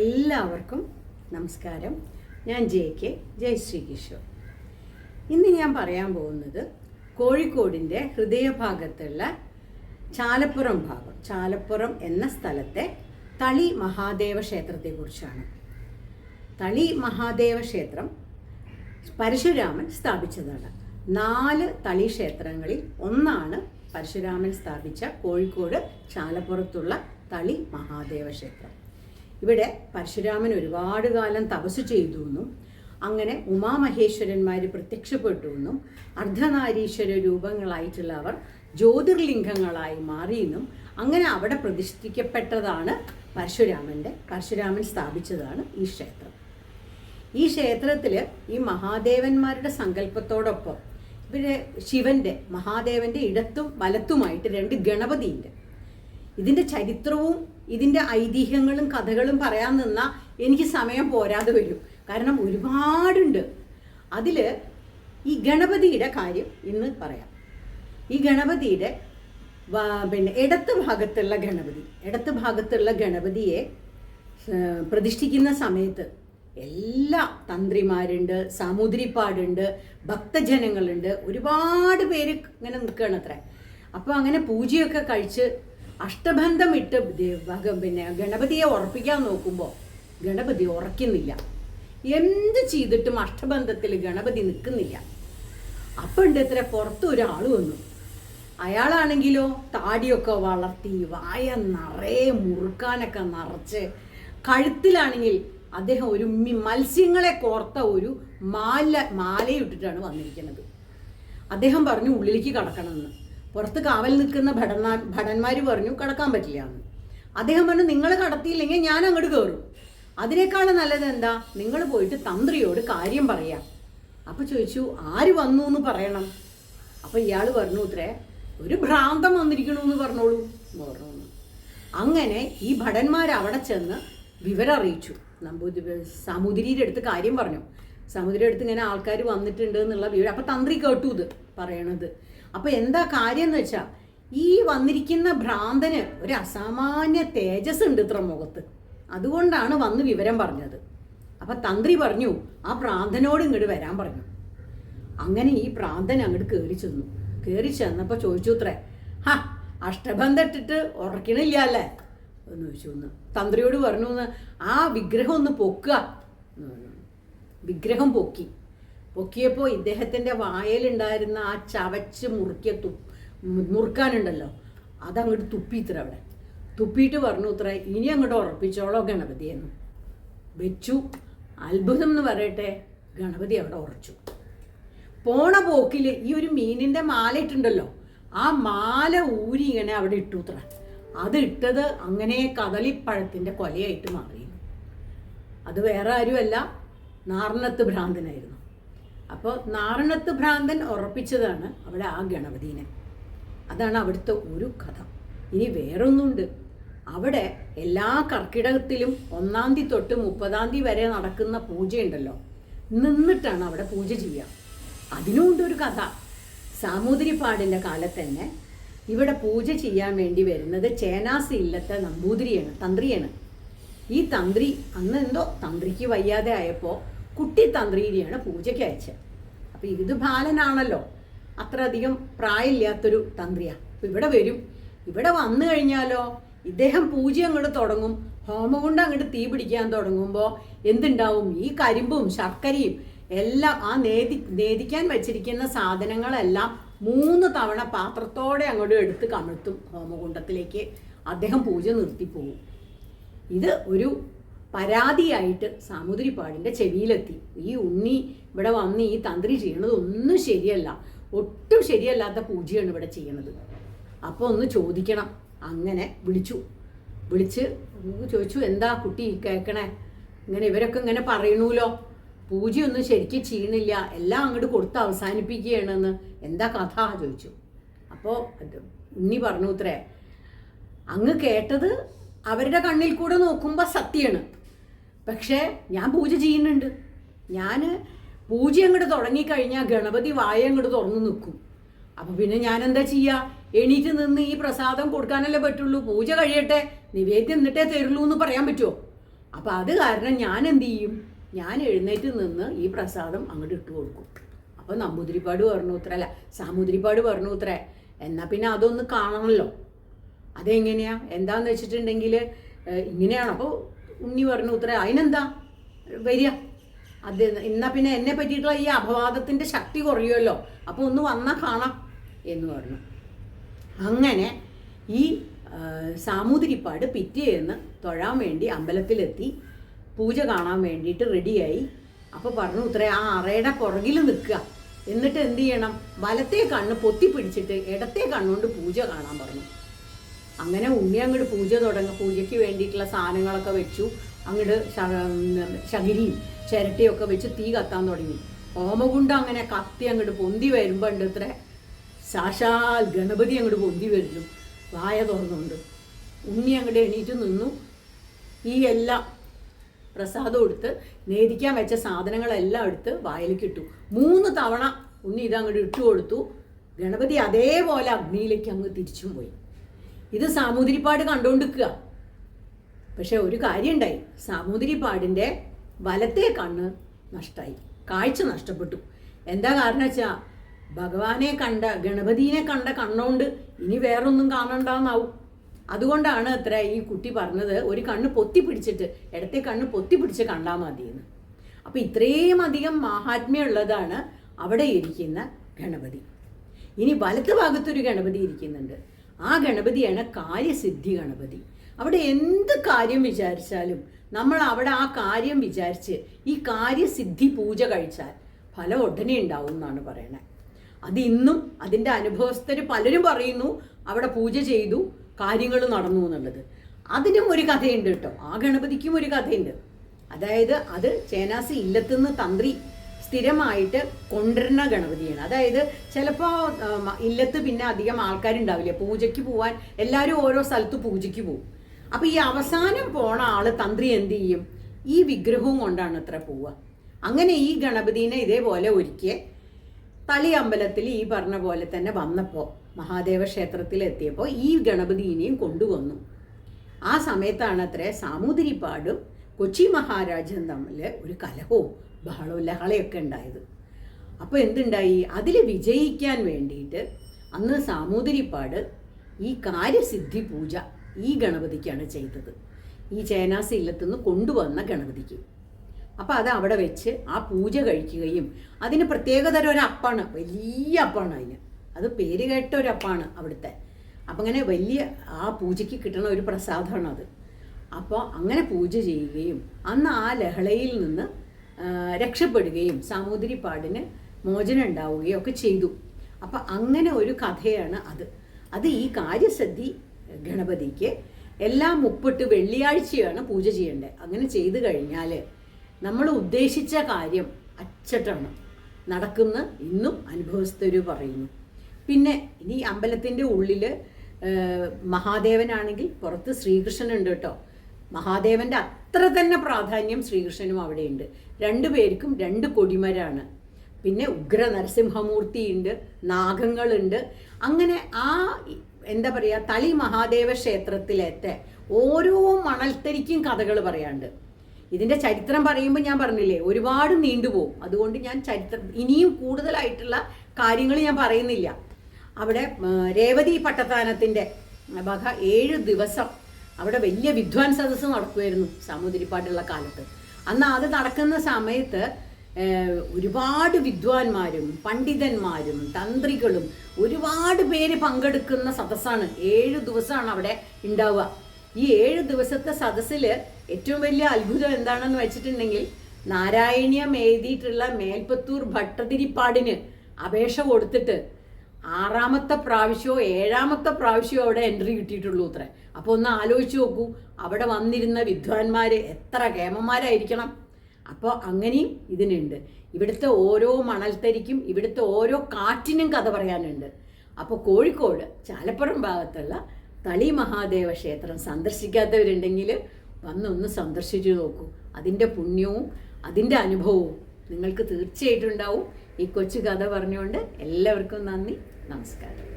എല്ലാവർക്കും നമസ്കാരം. ഞാൻ ജെ കെ ജയശ്രീ കിഷോർ. ഇന്ന് ഞാൻ പറയാൻ പോകുന്നത് കോഴിക്കോടിന്റെ ഹൃദയഭാഗത്തുള്ള ചാലപ്പുറം ഭാഗം ചാലപ്പുറം എന്ന സ്ഥലത്തെ തളി മഹാദേവ ക്ഷേത്രത്തെക്കുറിച്ചാണ്. തളി മഹാദേവ ക്ഷേത്രം പരശുരാമൻ സ്ഥാപിച്ചതാണ്. നാല് തളി ക്ഷേത്രങ്ങളിൽ ഒന്നാണ് പരശുരാമൻ സ്ഥാപിച്ച കോഴിക്കോട് ചാലപ്പുറത്തുള്ള തളി മഹാദേവ ക്ഷേത്രം. ഇവിടെ പരശുരാമൻ ഒരുപാട് കാലം തപസ് ചെയ്തു എന്നും അങ്ങനെ ഉമാമഹേശ്വരന്മാർ പ്രത്യക്ഷപ്പെട്ടു എന്നും അർദ്ധനാരീശ്വര രൂപങ്ങളായിട്ടുള്ള അവർ ജ്യോതിർലിംഗങ്ങളായി മാറിയെന്നും അങ്ങനെ അവിടെ പ്രതിഷ്ഠിക്കപ്പെട്ടതാണ് പരശുരാമന്റെ പരശുരാമൻ സ്ഥാപിച്ചതാണ് ഈ ക്ഷേത്രം. ഈ ക്ഷേത്രത്തിൽ ഈ മഹാദേവന്മാരുടെ സങ്കല്പത്തോടൊപ്പം ഇവർ ശിവന്റെ മഹാദേവന്റെ ഇടത്തും വലത്തുമായിട്ട് രണ്ട് ഗണപതിയുണ്ട്. ഇതിന്റെ ചരിത്രവും ഇതിന്റെ ഐതിഹ്യങ്ങളും കഥകളും പറയാൻ നിന്നാൽ എനിക്ക് സമയം പോരാതെ വരും. കാരണം ഒരുപാടുണ്ട്. അതിൽ ഈ ഗണപതിയുടെ കാര്യം ഇന്ന് പറയാം. ഈ ഗണപതിയുടെ പിന്നെ ഇടത്ത് ഭാഗത്തുള്ള ഗണപതി ഇടത്ത് ഭാഗത്തുള്ള ഗണപതിയെ പ്രതിഷ്ഠിക്കുന്ന സമയത്ത് എല്ലാ തന്ത്രിമാരുണ്ട് സാമൂതിരിപ്പാടുണ്ട് ഭക്തജനങ്ങളുണ്ട്. ഒരുപാട് പേര് ഇങ്ങനെ നിൽക്കുകയാണ് അത്ര. അപ്പോൾ അങ്ങനെ പൂജയൊക്കെ കഴിച്ച് അഷ്ടബന്ധം ഇട്ട് ദേ- പിന്നെ ഗണപതിയെ ഉറപ്പിക്കാൻ നോക്കുമ്പോൾ ഗണപതി ഉറക്കുന്നില്ല എന്ത് ചെയ്തിട്ടും അഷ്ടബന്ധത്തിൽ ഗണപതി നിൽക്കുന്നില്ല. അപ്പം ഉണ്ട് ഇത്ര പുറത്ത് ഒരാൾ വന്നു. അയാളാണെങ്കിലോ താടിയൊക്കെ വളർത്തി വായ നിറയെ മുറുക്കാനൊക്കെ നിറച്ച് കഴുത്തിലാണെങ്കിൽ അദ്ദേഹം ഒരു മത്സ്യങ്ങളെ കോർത്ത ഒരു മാല മാലയിട്ടിട്ടാണ് വന്നിരിക്കുന്നത്. അദ്ദേഹം പറഞ്ഞു ഉള്ളിലേക്ക് കടക്കണമെന്ന്. പുറത്ത് കാവൽ നിൽക്കുന്ന ഭടന്മാർ ഭടന്മാർ പറഞ്ഞു കടക്കാൻ പറ്റില്ല എന്ന്. അദ്ദേഹം പറഞ്ഞു നിങ്ങൾ കടത്തിയില്ലെങ്കിൽ ഞാൻ അങ്ങോട്ട് കയറും. അതിനേക്കാളും നല്ലത് എന്താ? നിങ്ങൾ പോയിട്ട് തന്ത്രിയോട് കാര്യം പറയാം. അപ്പോൾ ചോദിച്ചു ആര് വന്നു എന്ന് പറയണം? അപ്പോൾ ഇയാൾ പറഞ്ഞു ഇത്രേ ഒരു ഭ്രാന്തം പറഞ്ഞോളൂ എന്ന് പറഞ്ഞു. അങ്ങനെ ഈ ഭടന്മാർ അവിടെ ചെന്ന് വിവരം അറിയിച്ചു. നമ്പൂതി സമുദ്രിയുടെ അടുത്ത് കാര്യം പറഞ്ഞു. സമുദ്രിയുടെ അടുത്ത് ഇങ്ങനെ ആൾക്കാർ വന്നിട്ടുണ്ട് എന്നുള്ള വിവരം. അപ്പം തന്ത്രി കേട്ടു ഇത് പറയണത്. അപ്പം എന്താ കാര്യം എന്ന് വെച്ചാൽ ഈ വന്നിരിക്കുന്ന ഭ്രാന്തന് ഒരു അസാമാന്യ തേജസ് ഉണ്ട് ഇത്ര മുഖത്ത്. അതുകൊണ്ടാണ് വന്ന് വിവരം പറഞ്ഞത്. അപ്പം തന്ത്രി പറഞ്ഞു ആ പ്രാന്തനോട് ഇങ്ങോട്ട് വരാൻ പറഞ്ഞു. അങ്ങനെ ഈ പ്രാന്തൻ അങ്ങോട്ട് കയറി ചെന്നു. കയറി ചെന്നപ്പോൾ ചോദിച്ചു ഇത്രേ ഹാ അഷ്ടബന്ധം ഇട്ടിട്ട് ഉറക്കണില്ല അല്ലേ? എന്ന് ചോദിച്ചു. ഒന്ന് തന്ത്രിയോട് പറഞ്ഞു ആ വിഗ്രഹം ഒന്ന് പൊക്കുക. വിഗ്രഹം പൊക്കി. പൊക്കിയപ്പോൾ ഇദ്ദേഹത്തിന്റെ വായലുണ്ടായിരുന്ന ആ ചവച്ച് മുറുക്കിയ തു മുറുക്കാനുണ്ടല്ലോ. അതങ്ങോട്ട് തുപ്പിത്ര അവിടെ. തുപ്പിയിട്ട് പറഞ്ഞു ഇത്ര ഇനി അങ്ങോട്ട് ഉറപ്പിച്ചോളോ ഗണപതിയെന്ന് വെച്ചു. അത്ഭുതം എന്ന് പറയട്ടെ ഗണപതി അവിടെ ഉറച്ചു. പോണ പോക്കിൽ ഈ ഒരു മീനിന്റെ മാല ഇട്ടുണ്ടല്ലോ. ആ മാല ഊരി ഇങ്ങനെ അവിടെ ഇട്ടു ഇത്ര അത് ഇട്ടത് അങ്ങനെ കദളിപ്പഴത്തിന്റെ കൊലയായിട്ട് മാറി അത് വേറെ ആരുമല്ല നാർണത്ത് ഭ്രാന്തനായിരുന്നു. അപ്പോൾ നാറണത്ത് ഭ്രാന്തൻ ഉറപ്പിച്ചതാണ് അവിടെ ആ ഗണപതിനെ. അതാണ് അവിടുത്തെ ഒരു കഥ. ഇനി വേറൊന്നുണ്ട്. അവിടെ എല്ലാ കർക്കിടകത്തിലും ഒന്നാം തീയതി തൊട്ട് മുപ്പതാം തീയതി വരെ നടക്കുന്ന പൂജയുണ്ടല്ലോ. നിന്നിട്ടാണ് അവിടെ പൂജ ചെയ്യുക. അതിനുമുണ്ട് ഒരു കഥ. സാമൂതിരിപ്പാടിന്റെ കാലത്ത് തന്നെ ഇവിടെ പൂജ ചെയ്യാൻ വേണ്ടി വരുന്നത് ചേനാസി ഇല്ലത്തെ നമ്പൂതിരിയാണ് തന്ത്രിയാണ്. ഈ തന്ത്രി അന്ന് എന്തോ തന്ത്രിക്ക് വയ്യാതെ ആയപ്പോൾ കുട്ടി തന്ത്രീരിയാണ് പൂജയ്ക്ക് അയച്ചത്. അപ്പം ഇത് ബാലനാണല്ലോ. അത്രയധികം പ്രായമില്ലാത്തൊരു തന്ത്രിയാണ് അപ്പം ഇവിടെ വരും. ഇവിടെ വന്നു കഴിഞ്ഞാലോ ഇദ്ദേഹം പൂജ അങ്ങോട്ട് തുടങ്ങും. ഹോമകുണ്ട് അങ്ങോട്ട് തീ പിടിക്കാൻ തുടങ്ങുമ്പോൾ എന്തുണ്ടാവും? ഈ കരിമ്പും ശർക്കരയും എല്ലാം ആ നേതി നേദിക്കാൻ വെച്ചിരിക്കുന്ന സാധനങ്ങളെല്ലാം മൂന്ന് തവണ പാത്രത്തോടെ അങ്ങോട്ട് എടുത്ത് കമിഴ്ത്തും ഹോമകുണ്ടത്തിലേക്ക്. അദ്ദേഹം പൂജ നിർത്തിപ്പോവും ഇത് ഒരു പരാതിയായിട്ട് സാമൂതിരിപ്പാടിന്റെ ചെവിയിലെത്തി. ഈ ഉണ്ണി ഇവിടെ വന്ന് ഈ തന്ത്രി ചെയ്യണത് ഒന്നും ശരിയല്ല. ഒട്ടും ശരിയല്ലാത്ത പൂജയാണ് ഇവിടെ ചെയ്യണത്. അപ്പോൾ ഒന്ന് ചോദിക്കണം. അങ്ങനെ വിളിച്ചു. വിളിച്ച് ചോദിച്ചു എന്താ കുട്ടി കേൾക്കണേ ഇങ്ങനെ ഇവരൊക്കെ ഇങ്ങനെ പറയണൂലോ? പൂജയൊന്നും ശരിക്കും ചെയ്യണില്ല. എല്ലാം അങ്ങോട്ട് കൊടുത്ത് അവസാനിപ്പിക്കുകയാണെന്ന്. എന്താ കഥ? ചോദിച്ചു. അപ്പോൾ ഉണ്ണി പറഞ്ഞു ഇത്രേ അങ്ങ് കേട്ടത് അവരുടെ കണ്ണിൽ കൂടെ നോക്കുമ്പോൾ സത്യമാണ്. പക്ഷേ ഞാൻ പൂജ ചെയ്യുന്നുണ്ട്. ഞാൻ പൂജ അങ്ങോട്ട് തുടങ്ങിക്കഴിഞ്ഞാൽ ഗണപതി വായ അങ്ങോട്ട് തുറന്നു നിൽക്കും അപ്പോൾ പിന്നെ ഞാൻ എന്താ ചെയ്യുക എണീറ്റ് നിന്ന് ഈ പ്രസാദം കൊടുക്കാനല്ലേ പറ്റുള്ളൂ. പൂജ കഴിയട്ടെ. നിവേദ്യം എന്നിട്ടേ തരുള്ളൂ എന്ന് പറയാൻ പറ്റുമോ അപ്പോൾ അത് കാരണം ഞാൻ എന്ത് ചെയ്യും? ഞാൻ എഴുന്നേറ്റ് നിന്ന് ഈ പ്രസാദം അങ്ങോട്ട് ഇട്ട് കൊടുക്കും. അപ്പോൾ നമ്പൂതിരിപ്പാട് പറഞ്ഞു ഉത്ര. അല്ല സാമൂതിരിപ്പാട് പറഞ്ഞു ഉത്ര. എന്നാൽ പിന്നെ അതൊന്ന് കാണണമല്ലോ അതെങ്ങനെയാ? എന്താന്ന് വെച്ചിട്ടുണ്ടെങ്കിൽ ഇങ്ങനെയാണ്. അപ്പോൾ ഉണ്ണി പറഞ്ഞു ഉത്തര. അതിനെന്താ? വരിക. അത് എന്നാ പിന്നെ എന്നെ പറ്റിയിട്ടുള്ള ഈ അപവാദത്തിന്റെ ശക്തി കുറയുമല്ലോ. അപ്പോൾ ഒന്ന് വന്നാൽ കാണാം എന്ന് പറഞ്ഞു. അങ്ങനെ ഈ സാമൂതിരിപ്പാട് പിറ്റേന്ന് തൊഴാൻ വേണ്ടി അമ്പലത്തിലെത്തി. പൂജ കാണാൻ വേണ്ടിയിട്ട് റെഡിയായി അപ്പോൾ പറഞ്ഞു ഉത്തരേ ആ അറയുടെ പുറകിൽ നിൽക്കുക. എന്നിട്ട് എന്ത് ചെയ്യണം? വലത്തെ കണ്ണ് പൊത്തി പിടിച്ചിട്ട് ഇടത്തെ കണ്ണുകൊണ്ട് പൂജ കാണാൻ പറഞ്ഞു. അങ്ങനെ ഉണ്ണി അങ്ങോട്ട് പൂജ തുടങ്ങി. പൂജയ്ക്ക് വേണ്ടിയിട്ടുള്ള സാധനങ്ങളൊക്കെ വെച്ചു. അങ്ങോട്ട് ശകിരിയും ചിരട്ടിയൊക്കെ വെച്ച് തീ കത്താൻ തുടങ്ങി. ഓമകുണ്ട് അങ്ങനെ കത്തി അങ്ങോട്ട് പൊന്തി വരുമ്പോൾ ഉണ്ട് ഇത്ര. സാക്ഷാൽ ഗണപതി അങ്ങോട്ട് പൊന്തി വരുന്നു വായ തുറന്നുകൊണ്ട് ഉണ്ണി അങ്ങോട്ട് എണീറ്റ് നിന്നു. ഈ എല്ലാം പ്രസാദം എടുത്ത് നേദിക്കാൻ വെച്ച സാധനങ്ങളെല്ലാം എടുത്ത് വായിലേക്ക് ഇട്ടു. മൂന്ന് തവണ ഉണ്ണി ഇതങ്ങോട്ട് ഇട്ടു കൊടുത്തു ഗണപതി അതേപോലെ അഗ്നിയിലേക്ക് അങ്ങ് തിരിച്ചും പോയി. ഇത് സാമൂതിരിപ്പാട് കണ്ടുകൊണ്ടിരിക്കുക. പക്ഷെ ഒരു കാര്യമുണ്ടായി. സാമൂതിരിപ്പാടിന്റെ വലത്തെ കണ്ണ് നഷ്ടമായി കാഴ്ച നഷ്ടപ്പെട്ടു. എന്താ കാരണം വെച്ചാൽ ഭഗവാനെ കണ്ട ഗണപതിനെ കണ്ട കണ്ണോണ്ട് ഇനി വേറൊന്നും കാണണ്ടാന്നാവും. അതുകൊണ്ടാണ് അത്ര ഈ കുട്ടി പറഞ്ഞത് ഒരു കണ്ണ് പൊത്തി പിടിച്ചിട്ട് ഇടത്തെ കണ്ണ് പൊത്തി പിടിച്ച് കണ്ടാൽ മതിയെന്ന്. അപ്പം ഇത്രയും അധികം മാഹാത്മ്യമുള്ളതാണ് അവിടെ ഇരിക്കുന്ന ഗണപതി. ഇനി വലത്ത് ഭാഗത്തൊരു ഗണപതി ഇരിക്കുന്നുണ്ട്. ആ ഗണപതിയാണ് കാര്യസിദ്ധി ഗണപതി. അവിടെ എന്ത് കാര്യം വിചാരിച്ചാലും നമ്മൾ അവിടെ ആ കാര്യം വിചാരിച്ച് ഈ കാര്യസിദ്ധി പൂജ കഴിച്ചാൽ ഫലം ഉടനെ ഉണ്ടാവും എന്നാണ് പറയണത് അത് ഇന്നും അതിന്റെ അനുഭവസ്ഥർ പലരും പറയുന്നു അവിടെ പൂജ ചെയ്തു കാര്യങ്ങൾ നടന്നു എന്നുള്ളത്. അതിനും ഒരു കഥയുണ്ട് കേട്ടോ. ആ ഗണപതിക്കും ഒരു കഥയുണ്ട്. അതായത് അത് ചേനാസി ഇല്ലത്തുനിന്ന് തന്ത്രി സ്ഥിരമായിട്ട് കൊണ്ടുവരുന്ന ഗണപതിയാണ്. അതായത് ചിലപ്പോൾ ഇല്ലത്ത് പിന്നെ അധികം ആൾക്കാരുണ്ടാവില്ല? പൂജയ്ക്ക് പോവാൻ എല്ലാവരും ഓരോ സ്ഥലത്ത് പൂജയ്ക്ക് പോകും അപ്പോൾ ഈ അവസാനം പോണ ആൾ തന്ത്രി എന്ത് ചെയ്യും? ഈ വിഗ്രഹവും കൊണ്ടാണ് അത്ര പോവുക. അങ്ങനെ ഈ ഗണപതിനെ ഇതേപോലെ ഒരുക്കിയ തളി അമ്പലത്തിൽ ഈ പറഞ്ഞ പോലെ തന്നെ വന്നപ്പോൾ മഹാദേവ ക്ഷേത്രത്തിൽ എത്തിയപ്പോൾ ഈ ഗണപതിനെയും കൊണ്ടുവന്നു. ആ സമയത്താണ് അത്ര സാമൂതിരിപ്പാടും കൊച്ചി മഹാരാജൻ തമ്മിൽ ഒരു കലഹവും ബഹളവും ലഹളയൊക്കെ ഉണ്ടായത്. അപ്പോൾ എന്തുണ്ടായി? അതിൽ വിജയിക്കാൻ വേണ്ടിയിട്ട് അന്ന് സാമൂതിരിപ്പാട് ഈ കാര്യസിദ്ധി പൂജ ഈ ഗണപതിക്കാണ് ചെയ്തത്. ഈ ചേനാസി ഇല്ലത്തുനിന്ന് കൊണ്ടുവന്ന ഗണപതിക്ക്. അപ്പോൾ അത് അവിടെ വെച്ച് ആ പൂജ കഴിക്കുകയും അതിന് പ്രത്യേകതരം ഒരു അപ്പാണ് വലിയ അപ്പാണ് അതിന്. അത് പേര് കേട്ട ഒരു അപ്പാണ് അവിടുത്തെ. അപ്പം അങ്ങനെ വലിയ ആ പൂജയ്ക്ക് കിട്ടുന്ന ഒരു പ്രസാദമാണ് അത്. അപ്പോൾ അങ്ങനെ പൂജ ചെയ്യുകയും അന്ന് ആ ലഹളയിൽ നിന്ന് രക്ഷപ്പെടുകയും സാമൂതിരിപ്പാടിന് മോചനം ഉണ്ടാവുകയും ഒക്കെ ചെയ്തു. അപ്പം അങ്ങനെ ഒരു കഥയാണ് അത്. അത് ഈ കാര്യസദ്ധി ഗണപതിക്ക് എല്ലാം മുപ്പിട്ട് വെള്ളിയാഴ്ചയാണ് പൂജ ചെയ്യേണ്ടത് അങ്ങനെ ചെയ്തു കഴിഞ്ഞാൽ നമ്മൾ ഉദ്ദേശിച്ച കാര്യം അച്ചട്ടാണ്. നടക്കുന്ന ഇന്നും അനുഭവസ്ഥര് പറയുന്നു. പിന്നെ ഇനി അമ്പലത്തിന്റെ ഉള്ളിൽ മഹാദേവനാണെങ്കിൽ പുറത്ത് ശ്രീകൃഷ്ണനുണ്ട് കേട്ടോ. മഹാദേവന്റെ അത്ര തന്നെ പ്രാധാന്യം ശ്രീകൃഷ്ണനും അവിടെയുണ്ട്. രണ്ടു പേർക്കും രണ്ട് കൊടിമരാണ്. പിന്നെ ഉഗ്ര നരസിംഹമൂർത്തിയുണ്ട് നാഗങ്ങളുണ്ട്. അങ്ങനെ ആ എന്താ പറയുക തളി മഹാദേവ ക്ഷേത്രത്തിലത്തെ ഓരോ മണൽത്തരിക്കും കഥകൾ പറയാണ്ട് ഇതിന്റെ ചരിത്രം പറയുമ്പോൾ ഞാൻ പറഞ്ഞില്ലേ ഒരുപാട് നീണ്ടുപോകും. അതുകൊണ്ട് ഞാൻ ചരിത്രം ഇനിയും കൂടുതലായിട്ടുള്ള കാര്യങ്ങൾ ഞാൻ പറയുന്നില്ല. അവിടെ രേവതി പട്ടത്താനത്തിന്റെ വക ഏഴ് ദിവസം അവിടെ വലിയ വിദ്വാൻ സദസ്സ് നടക്കുമായിരുന്നു സാമൂതിരിപ്പാട്ടുള്ള കാലത്ത്. അന്ന് അത് നടക്കുന്ന സമയത്ത് ഒരുപാട് വിദ്വാൻമാരും പണ്ഡിതന്മാരും തന്ത്രികളും ഒരുപാട് പേര് പങ്കെടുക്കുന്ന സദസ്സാണ്. ഏഴ് ദിവസമാണ് അവിടെ ഉണ്ടാവുക. ഈ ഏഴ് ദിവസത്തെ സദസ്സിൽ ഏറ്റവും വലിയ അത്ഭുതം എന്താണെന്ന് വെച്ചിട്ടുണ്ടെങ്കിൽ നാരായണീയം എഴുതിയിട്ടുള്ള മേൽപ്പത്തൂർ ഭട്ടതിരിപ്പാടിന് അപേക്ഷ കൊടുത്തിട്ട് ആറാമത്തെ പ്രാവശ്യമോ ഏഴാമത്തെ പ്രാവശ്യമോ അവിടെ എൻട്രി കിട്ടിയിട്ടുള്ളൂ അത്ര അപ്പോൾ ഒന്ന് ആലോചിച്ച് നോക്കൂ അവിടെ വന്നിരുന്ന വിദ്വാൻമാർ എത്ര കേമന്മാരായിരിക്കണം? അപ്പോൾ അങ്ങനെയും ഇതിനുണ്ട്. ഇവിടുത്തെ ഓരോ മണൽത്തരിക്കും ഇവിടുത്തെ ഓരോ കാറ്റിനും കഥ പറയാനുണ്ട്. അപ്പോൾ കോഴിക്കോട് ചാലപ്പുറം ഭാഗത്തുള്ള തളി മഹാദേവ ക്ഷേത്രം സന്ദർശിക്കാത്തവരുണ്ടെങ്കിൽ വന്നൊന്ന് സന്ദർശിച്ചു നോക്കൂ. അതിന്റെ പുണ്യവും അതിന്റെ അനുഭവവും നിങ്ങൾക്ക് തീർച്ചയായിട്ടും ഉണ്ടാവും. ഈ കൊച്ചു കഥ പറഞ്ഞുകൊണ്ട് എല്ലാവർക്കും നന്ദി നമസ്കാരം.